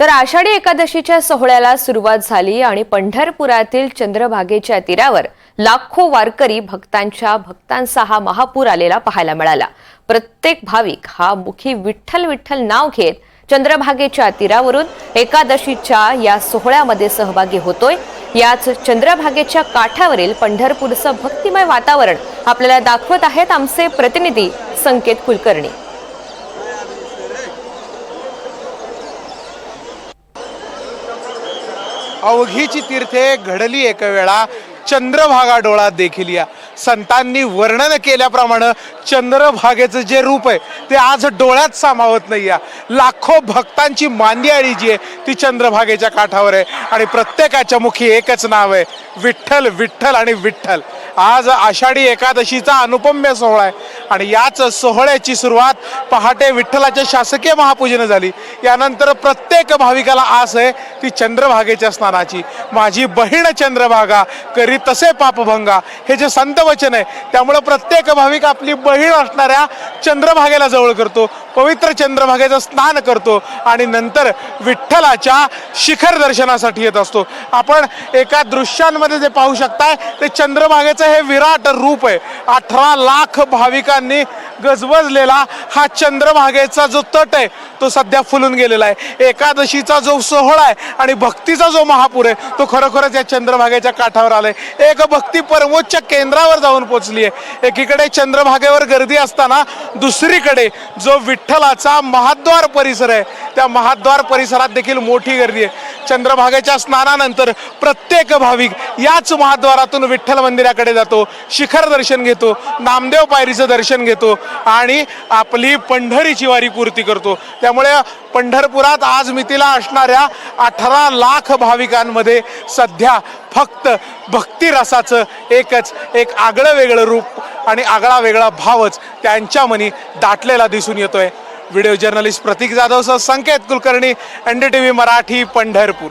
तर आषाढी एकादशीच्या सोहळ्याला सुरुवात झाली आणि पंढरपुरातील चंद्रभागेच्या तीरावर लाखो वारकरी भक्तांच्या भक्तांचा हा महापूर आलेला पाहायला मिळाला. प्रत्येक भाविक हा मुखी विठ्ठल विठ्ठल नाव घेत चंद्रभागेच्या तीरावरून एकादशीच्या या सोहळ्यामध्ये सहभागी होतोय. याच चंद्रभागेच्या काठावरील पंढरपूरचं भक्तिमय वातावरण आपल्याला दाखवत आहेत आमचे प्रतिनिधी संकेत कुलकर्णी. अवघीची तीर्थे घडली एक वेळा. चंद्रभागा डोळा देखील या. संतांनी वर्णन केल्याप्रमाणे चंद्रभागेचं जे रूप आहे ते आज डोळ्यात सामावत नाही या. लाखो भक्तांची मांदियाळी जी आहे ती चंद्रभागेच्या काठावर आहे. आणि प्रत्येकाच्या मुखी एकच नाव आहे विठ्ठल विठ्ठल आणि विठ्ठल. आज आषाढी एकादशीचा अनुपम्य सोहळा आहे. आणि याच सोहळ्याची सुरुवात पहाटे विठ्ठलाच्या शासकीय महापूजेनं झाली. यानंतर प्रत्येक भाविकाला आस आहे ती चंद्रभागेच्या स्नानाची. माझी बहीण चंद्रभागा करी तसे पापभंगा. हे जे संत वचन आहे त्यामुळं प्रत्येक भाविक आपली बहीण असणाऱ्या चंद्रभागेला जवळ करतो. पवित्र चंद्रभागेचं स्नान करतो आणि नंतर विठ्ठलाच्या शिखर दर्शनासाठी येत असतो. आपण एका दृश्यांमध्ये जे पाहू शकताय ते चंद्रभागेचं हे विराट रूप आहे. अठरा लाख भाविकांनी गजबजलेला हा चंद्रभागेचा जो तट आहे तो सध्या फुलून गेलेला आहे. एकादशीचा जो सोहळा आहे आणि भक्तीचा जो महापूर आहे तो खरोखरच या चंद्रभागेच्या काठावर आलाय. एक भक्ती परमोच्च केंद्रावर जाऊन पोचली आहे. एकीकडे चंद्रभागेवर गर्दी असताना दुसरीकडे जो विठ्ठलाचा महाद्वार परिसर आहे त्या महाद्वार परिसरात देखील मोठी गर्दी आहे. चंद्रभागेच्या स्नानानंतर प्रत्येक भाविक याच महाद्वारातून विठ्ठल मंदिराकडे जातो शिखर दर्शन घेतो नामदेव पायरीचं दर्शन घेतो आणि आपली पंढरीची वारी पूर्ती करतो. त्यामुळे पंढरपुरात आज मितीला असणाऱ्या अठरा लाख भाविकांमध्ये सध्या फक्त भक्तिरसाचं एकच एक आगळं वेगळं रूप आणि आगळा वेगळा भावच त्यांच्या मनी दाटलेला दिसून येतोय. Video journalist Pratik जाधवसह Sanket Kulkarni N D T V Marathi Pandharpur.